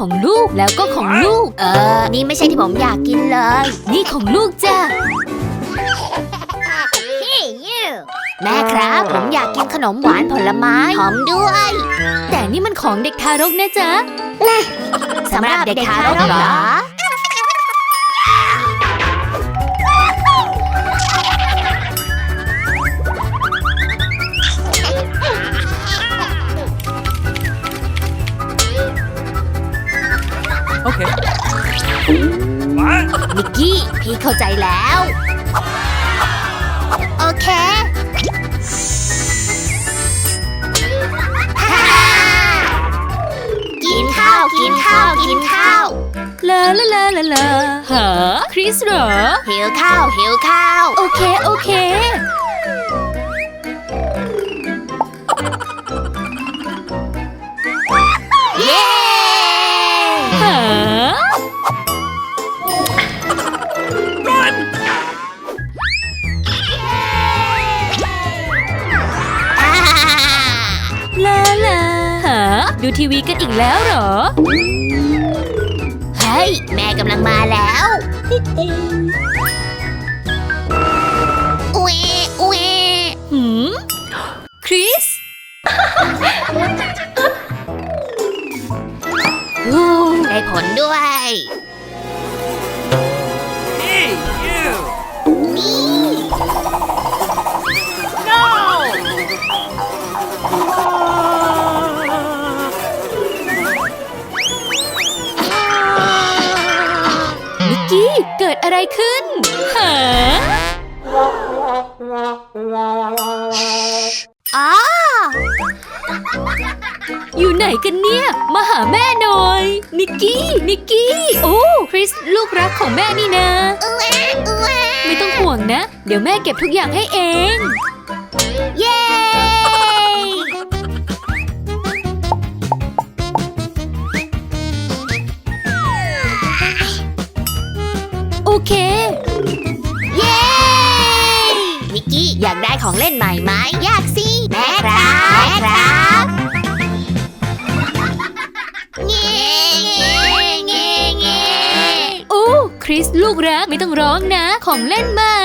ของลูกแล้วก็ของลูก เออ นี่ไม่ใช่ที่ผมอยากกินเลย นี่ของลูกจ้ะแม่ครับ ผมอยากกินขนมหวานผลไม้ หอมด้วย แต่นี่มันของเด็กทารกนะจ๊ะสำหรับเด็กทารกเหรอ Okay. What? นิกกี้พี่เข้าใจแล้ว โอเคกินข้าวกินข้าวกินข้าวลาลาลาลาลาหาคริสเหรอหิวข้าวหิวข้าว โอเค ดูทีวีกันอีกแล้วเหรอ เฮ้ย แม่กำลังมาแล้ว อุ้ยอุ้ยหืม คริสได้ผลด้วย ขึ้นหาอ๋ออยู่ไหนกันเนี่ย มาหาแม่หน่อย นิกกี้ นิกกี้ โอ้คริสลูกรักของแม่นี่นะอุ้ยอุ้ยไม่ต้องห่วงนะ เดี๋ยวแม่เก็บทุกอย่างให้เอง โอเค เย้นิกกี้อยากได้ของเล่นใหม่ไหมอยากสิแม่ครับแม่ครับเงี้เงี้เงี้เงี้โอ้คริสลูกรักไม่ต้องร้องนะ ของเล่นใหม่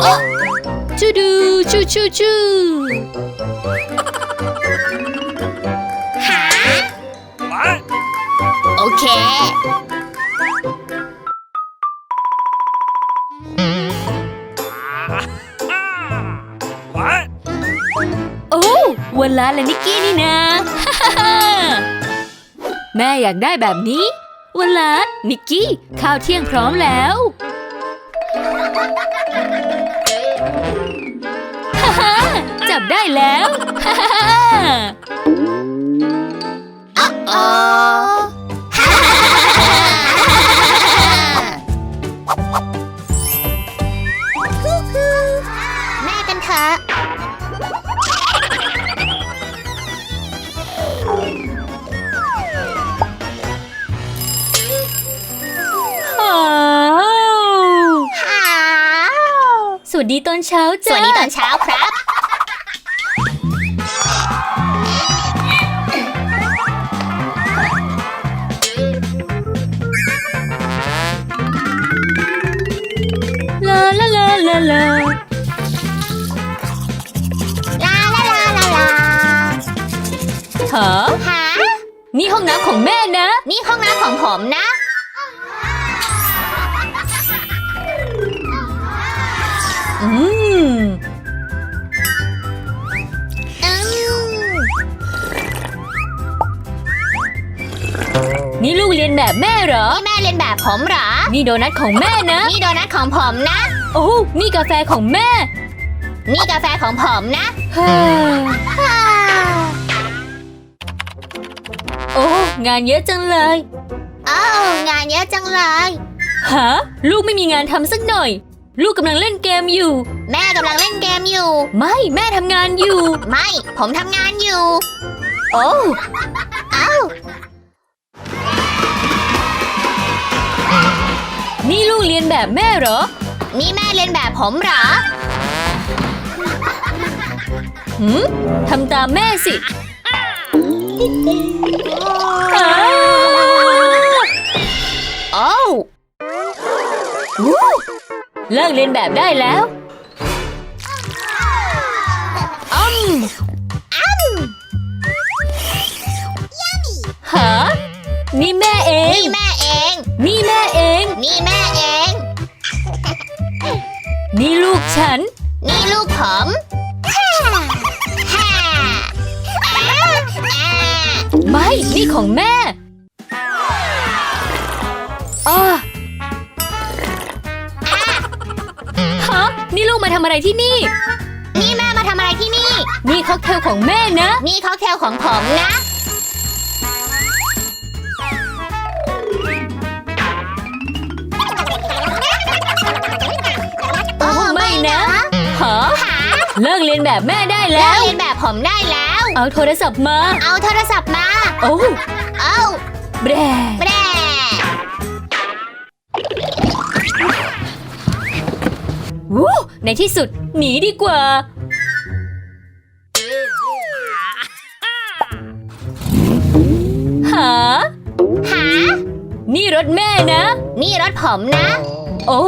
โอ้จูดูจูจูจู เค What? โอ้วันลาและนิกกี้นี่นะ แม่อยากได้แบบนี้ วันลานิกกี้ ข้าวเที่ยงพร้อมแล้วฮ่าฮ่าจับได้แล้วฮ่าฮ่าฮ่า อนเช้าสจ้าวัสดีตอนเช้าครับ ลาลาลาลาลาลาลาลาลาลาฮะหานี่ห้องน้ำของแม่นะ นี่ห้องน้ำของผมนะ อืมอืมนี่ลูกเรียนแบบแม่เหรอ นี่แม่เรียนแบบผมเหรอ นี่โดนัทของแม่นะ นี่โดนัทของผมนะ โอ้ นี่กาแฟของแม่ นี่กาแฟของผมนะฮ่าโอ้ งานเยอะจังเลยอ้าวงานเยอะจังเลย ฮะ ลูกไม่มีงานทำสักหน่อย ลูกกำลังเล่นเกมอยู่ แม่กำลังเล่นเกมอยู่ ไม่แม่ทำงานอยู่ ไม่ ผมทำงานอยู่ โอ้อ้าวนี่ลูกเรียนแบบแม่เหรอ นี่แม่เรียนแบบผมเหรอหืมทำตามแม่สิอ้าวโอ้ว เลิกเรียนแบบได้แล้วอืมหานี่แม่เอง นี่แม่เอง นี่แม่เอง นี่แม่เอง นี่ลูกฉัน นี่ลูกผมฮ่าอ่าอ่าไม่ นี่ของแม่ มาทำอะไรที่นี่ นี่แม่มาทำอะไรที่นี่ นี่ค็อกเทลของแม่นะ นี่ค็อกเทลของผมนะ โอ้ไม่นะหาหาเลิกเรียนแบบแม่ได้แล้แล้วว เรียนแบบผมได้แล้ว เอาโทรศัพท์มา เอาโทรศัพท์มา โอ้ เอาแบรแบร ในที่สุดหนีดีกว่า หา หา นี่รถแม่นะ นี่รถผมนะ โอ้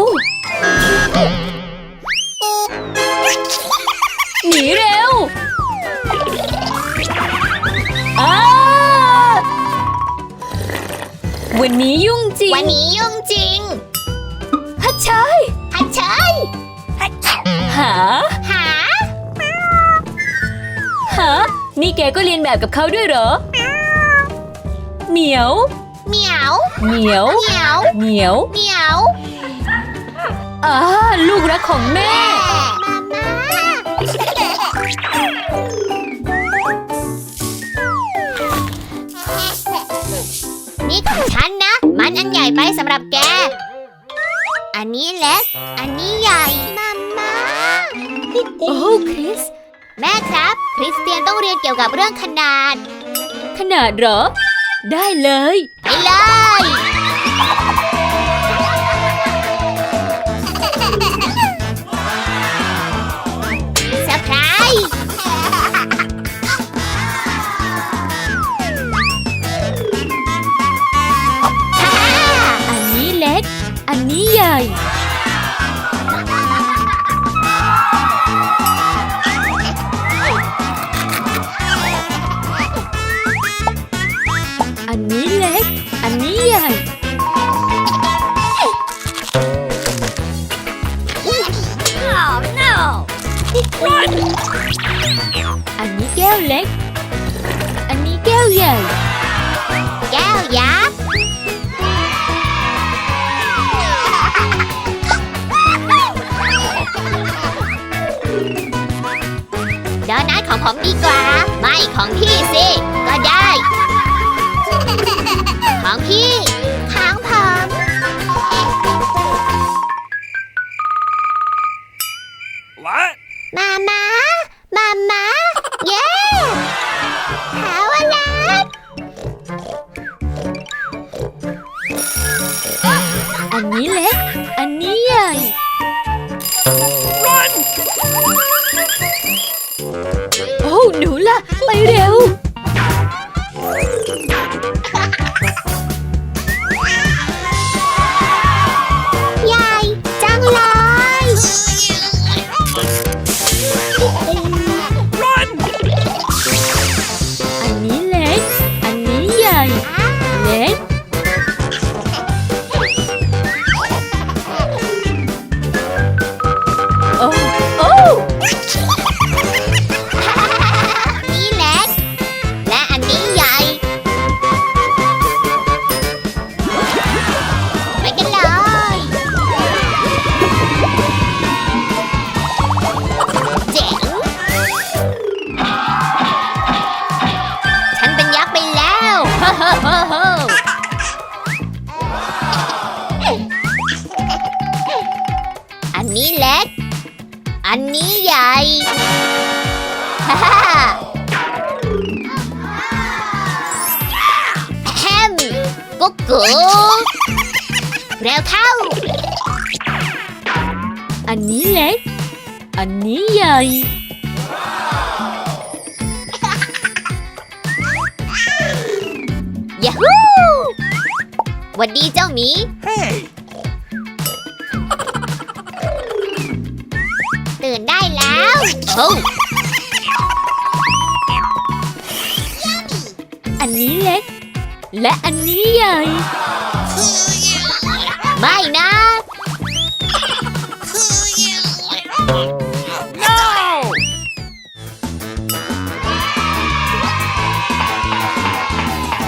หนีเร็วอ้าวันนี้ยุ่งจริง วันนี้ยุ่งจริงฮัชชายฮัทเชย หา หา หา นี่แกก็เรียนแบบกับเขาด้วยเหรอ เหมียว เหมียวเหมียว เหมียวเหมียวเหมียวอ่าลูกรักของแม่นี่ของฉันนะ มันอันใหญ่ไปสำหรับแก อันนี้เล็ก อันนี้ใหญ่มามา โอ้คริส แม่ครับ คริสเตียนต้องเรียนเกี่ยวกับเรื่องขนาด ขนาดเหรอ ได้เลย ไปเลย เซอร์ไพรส์ฮ่าฮ่าอันนี้เล็ก อันนี้ใหญ่อั อันนี้แก้วเล็ก อันนี้แก้วใหญ่ แก้วยักษ์ โดนัทของผมดีกว่า ไม่ของพี่สิ ก็ได้ ของพี่ ล่ะ ไปเร็ว ใหญ่จังเลย Run! อันนี้เล็ก อันนี้ใหญ่ เล็ก เร็วเข้า อันนี้เล็ก อันนี้ใหญ่ ยาฮูวันดีเจ้ามี ตื่นได้แล้วโอ้อันนี้เล็ก และอันนี้ใหญ่ ไม่นะ No!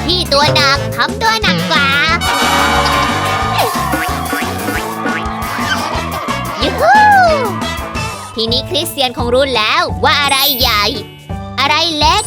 พี่ตัวหนักทำตัวหนักกว่ายูฮูทีนี้คริสเตียนคงรู้แล้วว่าอะไรใหญ่ อะไรเล็ก